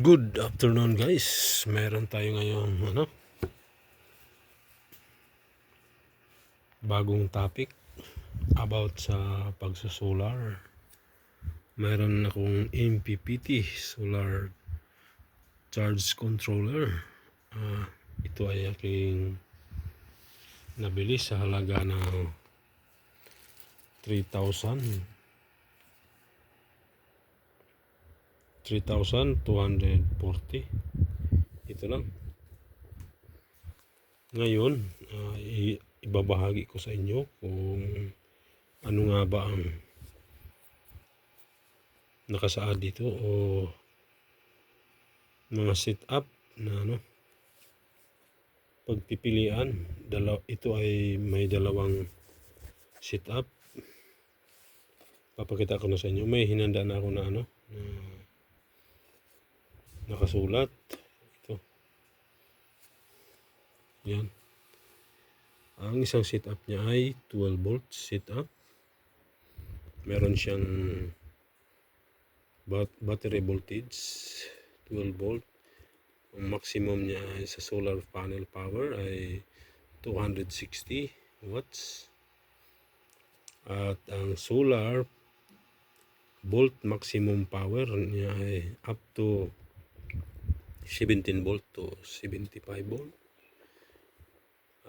Good afternoon guys. Meron tayo ngayon ano? Bagong topic about sa pagsusolar. Meron akong MPPT solar charge controller. Ah, ito ay aking nabili sa halaga ng 3,000 3,240 ito lang ngayon i- ibabahagi ko sa inyo kung ano nga ba ang nakasaad dito o mga setup na ano pagpipilian. Dalaw ito ay may dalawang setup. Papakita ko na sa inyo. May hinanda na ako na ano nakasulat. Ito. Yan. Ang isang setup niya ay 12 volts setup meron siyang bat- battery voltage 12 volt. Ang maximum niya ay sa solar panel power ay 260 watts. At ang solar volt maximum power niya ay up to 17 volt to 75 volt.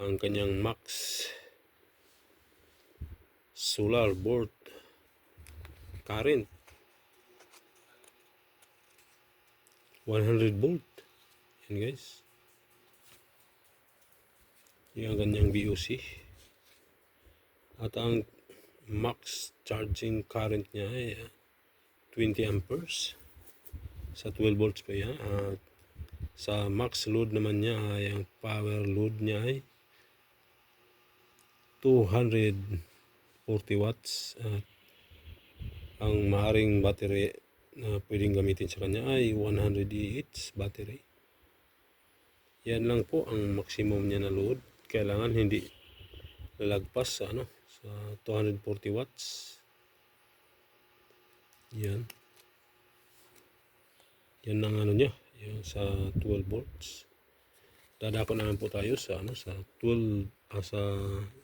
Ang kanyang max solar volt current 100 volt. Yan guys. Yan ang kanyang VOC. At ang max charging current niya ay ah, 20 amperes sa 12 volts pa yan at sa max load naman niya ay ang power load niya ay 240 watts. At ang maaring battery na pwedeng gamitin sa kanya ay 100 EH battery. Yan lang po ang maximum niya na load. Kailangan hindi lalagpas sa ano sa 240 watts. Yan. Yan ang ano niya yung sa 12 volts. Dadako naman po tayo sa ano sa 12 ah, sa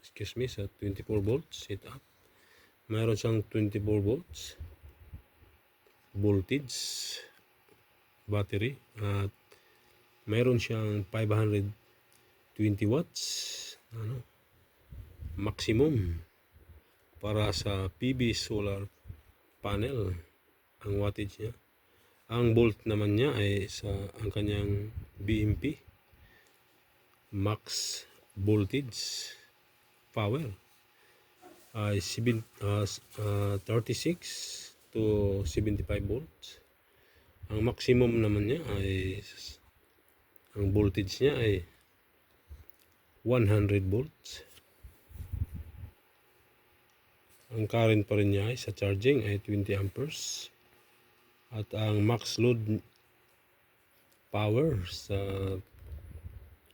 excuse me sa 24 volts setup mayroon siyang 24 volts voltage battery at mayroon siyang 520 watts ano maximum para sa PV solar panel ang wattage niya ang volt naman niya ay sa ang kanyang BMP max voltage power ay 7 uh, uh, 36 to 75 volts. Ang maximum naman niya ay ang voltage niya ay 100 volts. Ang current pa rin niya ay sa charging ay 20 amperes. At ang max load power sa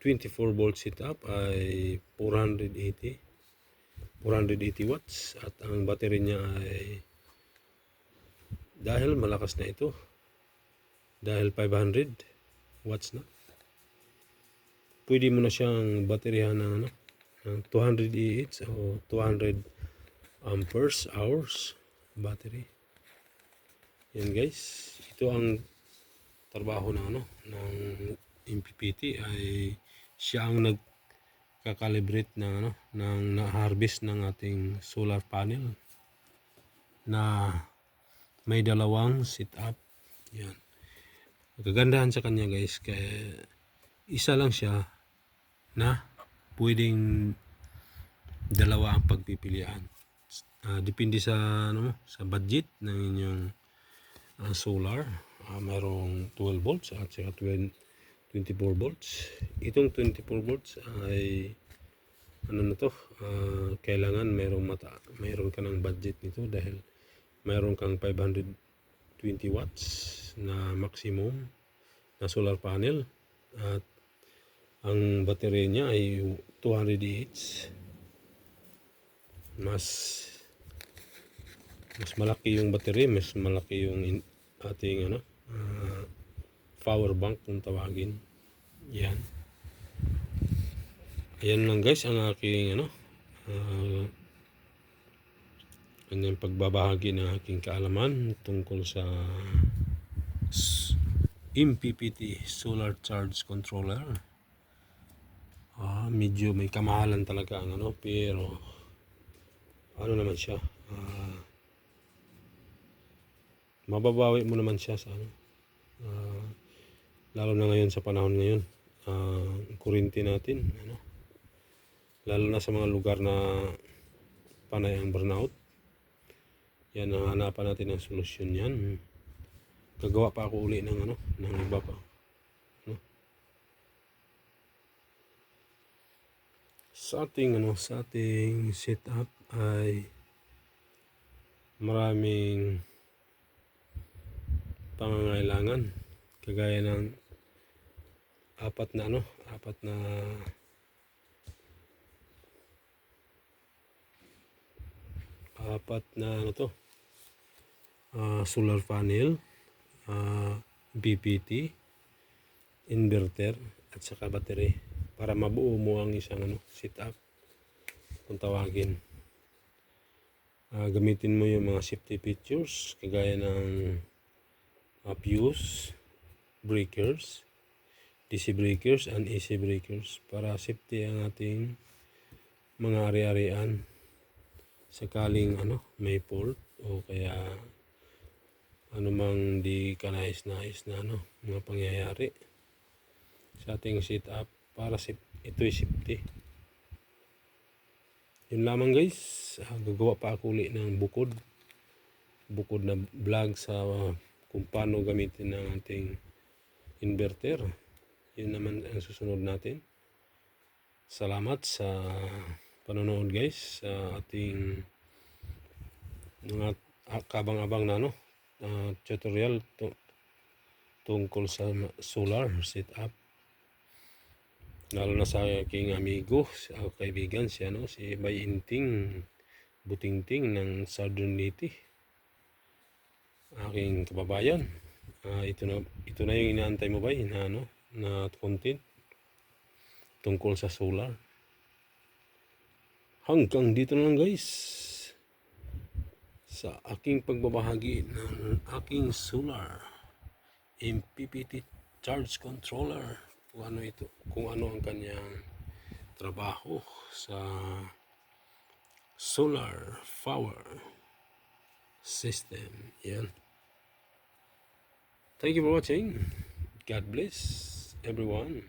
24 volt setup ay 480 480 watts. At ang battery niya ay dahil malakas na ito dahil 500 watts na pwede mo na siyang bateryahan ng, ano, ng 200 EH o 200 amperes hours battery yan guys, ito ang trabaho ng ano ng MPPT ay siya ang nagkakalibrate ng ano ng na-harvest ng ating solar panel na may dalawang setup. Yan. Kagandahan sa kanya guys kaya isa lang siya na pwedeng dalawa ang pagpipilian. Ah, depende sa ano sa budget ng inyong ah, solar. Ah, mayroong 12 volts at saka 20 24 volts. Itong 24 volts ay ano na to, ah, kailangan mayroong mata, mayroon ka ng budget nito dahil mayroon kang 520 watts na maximum na solar panel at ang battery niya ay 200 EH mas mas malaki yung battery mas malaki yung in- ating ano ah, power bank kung tawagin. Yan. Ayan lang guys ang aking ano uh, kanyang pagbabahagi ng aking kaalaman tungkol sa MPPT Solar Charge Controller. Ah, medyo may kamahalan talaga ang ano pero ano naman siya ah, mababawi mo naman siya sa ano. Ah, lalo na ngayon sa panahon ngayon ah, kurinti natin ano. Lalo na sa mga lugar na panay ang burnout. Yan ang hanapan natin ng solusyon yan gagawa pa ako uli ng ano ng iba pa no? sa ating ano sa ating setup ay maraming pangangailangan. Kagaya ng apat na ano apat na apat na ano to? Ah, solar panel ah, BPT inverter at saka battery. Para mabuo mo ang isang ano setup kung tawagin. Ah, gamitin mo yung mga safety features kagaya ng uh, fuse breakers DC breakers and AC breakers para safety ang ating mga ari-arian. Sakaling ano may fault o kaya anumang di kanais-nais na ano mga pangyayari sa ating setup para sip ito'y safety. Yun lamang guys. Ah, gagawa pa ako uli ng bukod. Bukod na vlog sa uh, kung paano gamitin ang ating inverter. Yun naman ang susunod natin. Salamat sa panonood guys sa ating mga kabang-abang na ano uh, tutorial tu- tungkol sa solar setup. Lalo na sa aking amigo sa kaibigan si ano si Bayinting Butingting ng Southern Leyte aking kababayan. Ah, ito na ito na yung inaantay mo ba na ano na content tungkol sa solar? Hanggang dito na lang guys. Sa aking pagbabahagi ng aking solar MPPT charge controller. Kung ano ito kung ano ang kanyang trabaho sa solar power system. Yan thank you for watching. God bless everyone